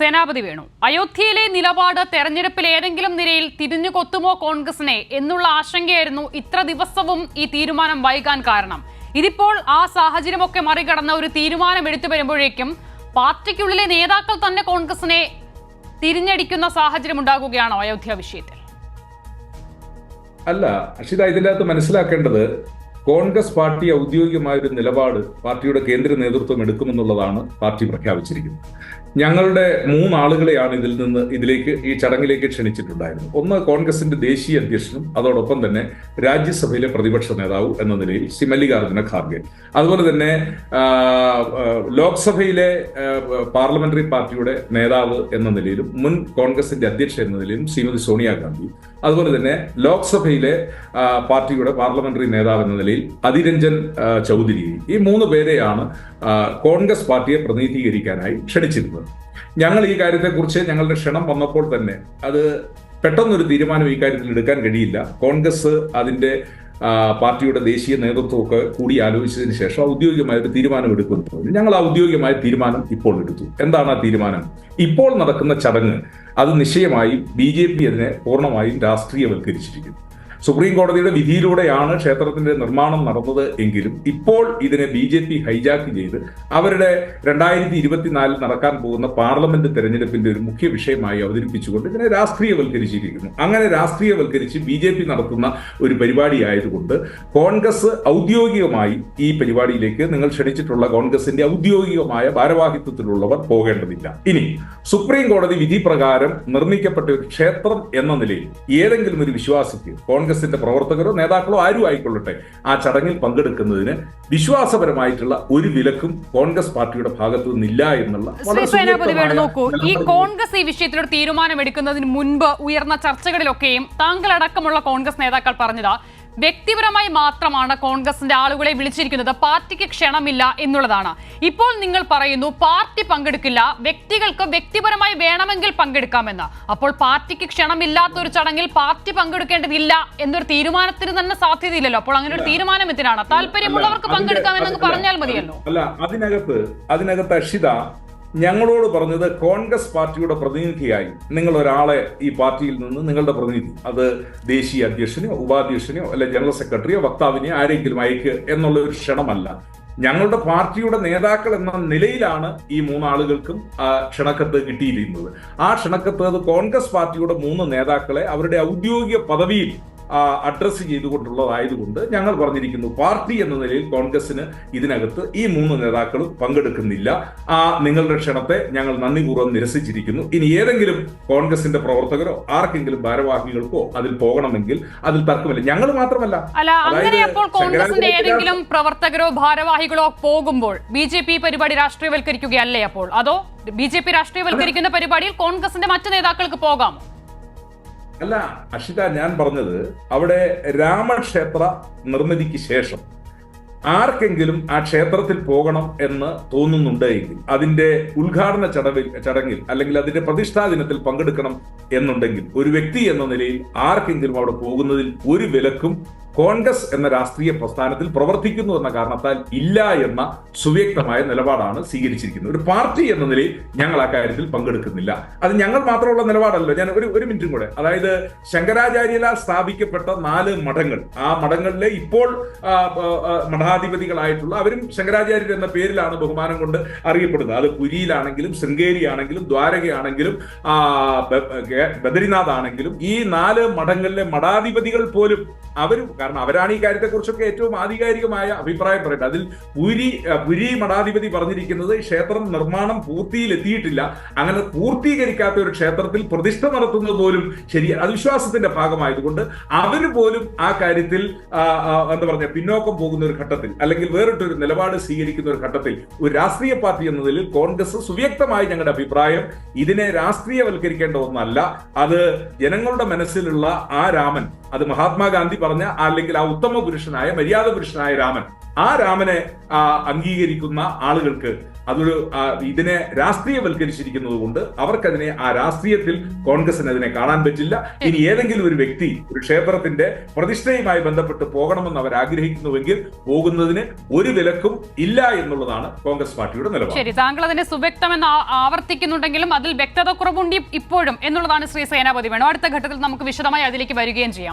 സേനാപതി വേണു. അയോധ്യയിലെ നിലപാട് തെരഞ്ഞെടുപ്പിൽ ഏതെങ്കിലും നിരയിൽ തിരിഞ്ഞു കൊത്തുമോ കോൺഗ്രസിനെ എന്നുള്ള ആശങ്കയായിരുന്നു ഇത്ര ദിവസവും ഈ തീരുമാനം വൈകാൻ കാരണം. ഇതിപ്പോൾ ആ സാഹചര്യമൊക്കെ മറികടന്ന ഒരു തീരുമാനം എടുത്തു വരുമ്പോഴേക്കും പാർട്ടിക്കുള്ളിലെ നേതാക്കൾ തന്നെ കോൺഗ്രസിനെ തിരിഞ്ഞടിക്കുന്ന സാഹചര്യം ഉണ്ടാകുകയാണോ അയോധ്യ വിഷയത്തിൽ? അല്ല അക്ഷിത ഇതിന്റെ അകത്ത് മനസ്സിലാക്കേണ്ടത് കോൺഗ്രസ് പാർട്ടി ഔദ്യോഗികമായ ഒരു നിലപാട് പാർട്ടിയുടെ കേന്ദ്ര നേതൃത്വം എടുക്കുമെന്നുള്ളതാണ് പാർട്ടി പ്രഖ്യാപിച്ചിരിക്കുന്നത്. ഞങ്ങളുടെ മൂന്നാളുകളെയാണ് ഇതിൽ നിന്ന് ഇതിലേക്ക് ഈ ചടങ്ങിലേക്ക് ക്ഷണിച്ചിട്ടുണ്ടായിരുന്നത്. ഒന്ന് കോൺഗ്രസിന്റെ ദേശീയ അധ്യക്ഷനും അതോടൊപ്പം തന്നെ രാജ്യസഭയിലെ പ്രതിപക്ഷ നേതാവ് എന്ന നിലയിൽ ശ്രീ മല്ലികാർജുന ഖാർഗെ. അതുപോലെ തന്നെ ലോക്സഭയിലെ പാർലമെന്ററി പാർട്ടിയുടെ നേതാവ് എന്ന നിലയിലും മുൻ കോൺഗ്രസിന്റെ അധ്യക്ഷ എന്ന നിലയിലും ശ്രീമതി സോണിയാഗാന്ധി. അതുപോലെ തന്നെ ലോക്സഭയിലെ പാർട്ടിയുടെ പാർലമെന്ററി നേതാവ് എന്ന നിലയിൽ അതിരഞ്ജൻ ചൗധരി. ഈ മൂന്ന് പേരെയാണ് കോൺഗ്രസ് പാർട്ടിയെ പ്രതിനിധീകരിക്കാനായി ക്ഷണിച്ചിരുന്നത്. ഞങ്ങൾ ഈ കാര്യത്തെക്കുറിച്ച് ഞങ്ങളുടെ ക്ഷണം വന്നപ്പോൾ തന്നെ അത് പെട്ടെന്നൊരു തീരുമാനം ഈ കാര്യത്തിൽ എടുക്കാൻ കഴിയില്ല. കോൺഗ്രസ് അതിന്റെ പാർട്ടിയുടെ ദേശീയ നേതൃത്വമൊക്കെ കൂടി ആലോചിച്ചതിന് ശേഷം ഔദ്യോഗികമായ ഒരു തീരുമാനം എടുക്കുന്നു ഞങ്ങൾ ഔദ്യോഗികമായ തീരുമാനം ഇപ്പോൾ എടുത്തു. എന്താണ് ആ തീരുമാനം? ഇപ്പോൾ നടക്കുന്ന ചടങ്ങ് അത് നിശ്ചയമായും ബി ജെ പി അതിനെ പൂർണമായും രാഷ്ട്രീയവൽക്കരിച്ചിരിക്കുന്നു. സുപ്രീം കോടതിയുടെ വിധിയിലൂടെയാണ് ക്ഷേത്രത്തിന്റെ നിർമ്മാണം നടന്നത് എങ്കിലും ഇപ്പോൾ ഇതിനെ ബി ജെ പി ഹൈജാക്ക് ചെയ്ത് അവരുടെ രണ്ടായിരത്തി ഇരുപത്തിനാലിൽ നടക്കാൻ പോകുന്ന പാർലമെന്റ് തെരഞ്ഞെടുപ്പിന്റെ ഒരു മുഖ്യ വിഷയമായി അവതരിപ്പിച്ചുകൊണ്ട് ഇതിനെ രാഷ്ട്രീയവൽക്കരിച്ചിരിക്കുന്നു. അങ്ങനെ രാഷ്ട്രീയവൽക്കരിച്ച് ബി ജെ പി നടത്തുന്ന ഒരു പരിപാടി ആയതുകൊണ്ട് കോൺഗ്രസ് ഔദ്യോഗികമായി ഈ പരിപാടിയിലേക്ക് നിങ്ങൾ ക്ഷണിച്ചിട്ടുള്ള കോൺഗ്രസിന്റെ ഔദ്യോഗികമായ ഭാരവാഹിത്വത്തിലുള്ളവർ പോകേണ്ടതില്ല. ഇനി സുപ്രീം കോടതി വിധി പ്രകാരം നിർമ്മിക്കപ്പെട്ട ഒരു ക്ഷേത്രം എന്ന നിലയിൽ ഏതെങ്കിലും ഒരു വിശ്വാസിക്ക് കോൺഗ്രസിന്റെ പ്രവർത്തകരോ നേതാക്കളോ ആരും ആയിക്കൊള്ളട്ടെ. ആ ചടങ്ങിൽ പങ്കെടുക്കുന്നതിന് വിശ്വാസപരമായിട്ടുള്ള ഒരു വിലക്കും കോൺഗ്രസ് പാർട്ടിയുടെ ഭാഗത്തു നിന്നില്ല എന്നുള്ള നോക്കൂ. ഈ കോൺഗ്രസ് ഈ വിഷയത്തിലൊരു തീരുമാനം എടുക്കുന്നതിന് മുൻപ് ഉയർന്ന ചർച്ചകളിലൊക്കെയും താങ്കളടക്കമുള്ള കോൺഗ്രസ് നേതാക്കൾ പറഞ്ഞത് വ്യക്തിപരമായി മാത്രമാണ് കോൺഗ്രസിന്റെ ആളുകളെ വിളിച്ചിരിക്കുന്നത്. പാർട്ടിക്ക് ക്ഷണമില്ല എന്നുള്ളതാണ്. ഇപ്പോൾ നിങ്ങൾ പറയുന്നു പാർട്ടി പങ്കെടുക്കില്ല. വ്യക്തികൾക്ക് വ്യക്തിപരമായി വേണമെങ്കിൽ പങ്കെടുക്കാമെന്ന്. അപ്പോൾ പാർട്ടിക്ക് ക്ഷണമില്ലാത്ത ഒരു ചടങ്ങിൽ പാർട്ടി പങ്കെടുക്കേണ്ടതില്ല എന്നൊരു തീരുമാനത്തിന് തന്നെ സാധ്യതയില്ലല്ലോ. അപ്പോൾ അങ്ങനെ ഒരു തീരുമാനം എന്തിനാണ്? താല്പര്യമുള്ളവർക്ക് പങ്കെടുക്കാമെന്ന് പറഞ്ഞാൽ മതിയല്ലോ. അല്ല. അതിനകത്ത് അതിനകത്ത് അക്ഷിത ഞങ്ങളോട് പറഞ്ഞത് കോൺഗ്രസ് പാർട്ടിയുടെ പ്രതിനിധിയായി നിങ്ങൾ ഒരാളെ ഈ പാർട്ടിയിൽ നിന്ന് നിങ്ങളുടെ പ്രതിനിധി അത് ദേശീയ അധ്യക്ഷനെയോ ഉപാധ്യക്ഷനെയോ അല്ലെ ജനറൽ സെക്രട്ടറിയോ വക്താവിനെയോ ആരെങ്കിലും അയക്കുക എന്നുള്ള ഒരു ക്ഷണമല്ല. ഞങ്ങളുടെ പാർട്ടിയുടെ നേതാക്കൾ എന്ന നിലയിലാണ് ഈ മൂന്നാളുകൾക്കും ക്ഷണക്കത്ത് കിട്ടിയിരിക്കുന്നത്. ആ ക്ഷണക്കത്ത് കോൺഗ്രസ് പാർട്ടിയുടെ മൂന്ന് നേതാക്കളെ അവരുടെ ഔദ്യോഗിക പദവിയിൽ അഡ്രസ്സ് ചെയ്തുകൊണ്ടുള്ളതായതുകൊണ്ട് ഞങ്ങൾ പറഞ്ഞിരിക്കുന്നു പാർട്ടി എന്ന നിലയിൽ കോൺഗ്രസിന് ഇതിനകത്ത് ഈ മൂന്ന് നേതാക്കളും പങ്കെടുക്കുന്നില്ല. ആ നിങ്ങളുടെ ക്ഷണത്തെ ഞങ്ങൾ നന്ദിപൂർവം നിരസിച്ചിരിക്കുന്നു. ഇനി ഏതെങ്കിലും കോൺഗ്രസിന്റെ പ്രവർത്തകരോ ആർക്കെങ്കിലും ഭാരവാഹികൾക്കോ അതിൽ പോകണമെങ്കിൽ അതിൽ തർക്കമില്ല. ഞങ്ങൾ മാത്രമല്ല. അല്ല അങ്ങനെ അപ്പോൾ കോൺഗ്രസിന്റെ ഏതെങ്കിലും പ്രവർത്തകരോ ഭാരവാഹികളോ പോകുമ്പോൾ ബി ജെ പി പരിപാടി രാഷ്ട്രീയവൽക്കരിക്കുകയല്ലേ അപ്പോൾ? അതോ ബി ജെ പി രാഷ്ട്രീയവൽക്കരിക്കുന്ന പരിപാടിയിൽ കോൺഗ്രസിന്റെ മറ്റു നേതാക്കൾക്ക് പോകാമോ? അല്ല അഷിത ഞാൻ പറഞ്ഞത് അവിടെ രാമക്ഷേത്ര നിർമ്മിതിക്ക് ശേഷം ആർക്കെങ്കിലും ആ ക്ഷേത്രത്തിൽ പോകണം എന്ന് തോന്നുന്നുണ്ട് എങ്കിൽ അതിന്റെ ഉദ്ഘാടന ചടവിൽ ചടങ്ങിൽ അല്ലെങ്കിൽ അതിന്റെ പ്രതിഷ്ഠാ ദിനത്തിൽ പങ്കെടുക്കണം എന്നുണ്ടെങ്കിൽ ഒരു വ്യക്തി എന്ന നിലയിൽ ആർക്കെങ്കിലും അവിടെ പോകുന്നതിൽ ഒരു വിലക്കും കോൺഗ്രസ് എന്ന രാഷ്ട്രീയ പ്രസ്ഥാനത്തിൽ പ്രവർത്തിക്കുന്നു എന്ന കാരണത്താൽ ഇല്ല എന്ന സുവ്യക്തമായ നിലപാടാണ് സ്വീകരിച്ചിരിക്കുന്നത്. ഒരു പാർട്ടി എന്ന നിലയിൽ ഞങ്ങൾ ആ കാര്യത്തിൽ പങ്കെടുക്കുന്നില്ല. അത് ഞങ്ങൾ മാത്രമുള്ള നിലപാടല്ലോ ഞാൻ ഒരു ഒരു മിനിറ്റും കൂടെ. അതായത് ശങ്കരാചാര്യലാൽ സ്ഥാപിക്കപ്പെട്ട നാല് മഠങ്ങൾ. ആ മഠങ്ങളിലെ ഇപ്പോൾ മഠാധിപതികളായിട്ടുള്ള അവരും ശങ്കരാചാര്യർ എന്ന പേരിലാണ് ബഹുമാനം കൊണ്ട് അറിയപ്പെടുന്നത്. അത് പുരിയിലാണെങ്കിലും ശൃംഗേരി ആണെങ്കിലും ദ്വാരകയാണെങ്കിലും ബദരിനാഥ് ആണെങ്കിലും ഈ നാല് മഠങ്ങളിലെ മഠാധിപതികൾ പോലും അവരും കാരണം അവരാണ് ഈ കാര്യത്തെക്കുറിച്ചൊക്കെ ഏറ്റവും ആധികാരികമായ അഭിപ്രായം പറയുന്നത്. അതിൽ പുരി പുരി മഠാധിപതി പറഞ്ഞിരിക്കുന്നത് ക്ഷേത്രം നിർമ്മാണം പൂർത്തിയിൽ എത്തിയിട്ടില്ല അങ്ങനെ പൂർത്തീകരിക്കാത്ത ഒരു ക്ഷേത്രത്തിൽ പ്രതിഷ്ഠ നടത്തുന്നത് പോലും ശരി അത് വിശ്വാസത്തിന്റെ ഭാഗമായതുകൊണ്ട് അവർ പോലും ആ കാര്യത്തിൽ ആ, ആ, എന്താ പറഞ്ഞ പിന്നോക്കം പോകുന്ന ഒരു ഘട്ടത്തിൽ അല്ലെങ്കിൽ വേറിട്ടൊരു നിലപാട് സ്വീകരിക്കുന്ന ഒരു ഘട്ടത്തിൽ ഒരു രാഷ്ട്രീയ പാർട്ടി എന്ന നിലയിൽ കോൺഗ്രസ് സുവ്യക്തമായി ഞങ്ങളുടെ അഭിപ്രായം ഇതിനെ രാഷ്ട്രീയവൽക്കരിക്കേണ്ട ഒന്നല്ല. അത് ജനങ്ങളുടെ മനസ്സിലുള്ള ആ രാമൻ അത് മഹാത്മാഗാന്ധി പറഞ്ഞ അല്ലെങ്കിൽ ആ ഉത്തമ പുരുഷനായ മര്യാദ പുരുഷനായ രാമൻ ആ രാമനെ അംഗീകരിക്കുന്ന ആളുകൾക്ക് അതൊരു ഇതിനെ രാഷ്ട്രീയവൽക്കരിച്ചിരിക്കുന്നത് കൊണ്ട് അവർക്കതിനെ ആ രാഷ്ട്രീയത്തിൽ കോൺഗ്രസിന് അതിനെ കാണാൻ പറ്റില്ല. ഇനി ഏതെങ്കിലും ഒരു വ്യക്തി ഒരു ക്ഷേത്രത്തിന്റെ പ്രതിഷ്ഠയുമായി ബന്ധപ്പെട്ട് പോകണമെന്ന് അവർ ആഗ്രഹിക്കുന്നുവെങ്കിൽ പോകുന്നതിന് ഒരു വിലക്കും ഇല്ല എന്നുള്ളതാണ് കോൺഗ്രസ് പാർട്ടിയുടെ നിലപാട്. ശരി താങ്കൾ അതിനെ സുവ്യക്തമെന്ന് ആവർത്തിക്കുന്നുണ്ടെങ്കിലും അതിൽ വ്യക്തത കുറവുണ്ട് ഇപ്പോഴും എന്നുള്ളതാണ് ശ്രീ സേനാപതി വേണം. അടുത്ത ഘട്ടത്തിൽ നമുക്ക് വിശദമായി അതിലേക്ക് വരികയും ചെയ്യാം.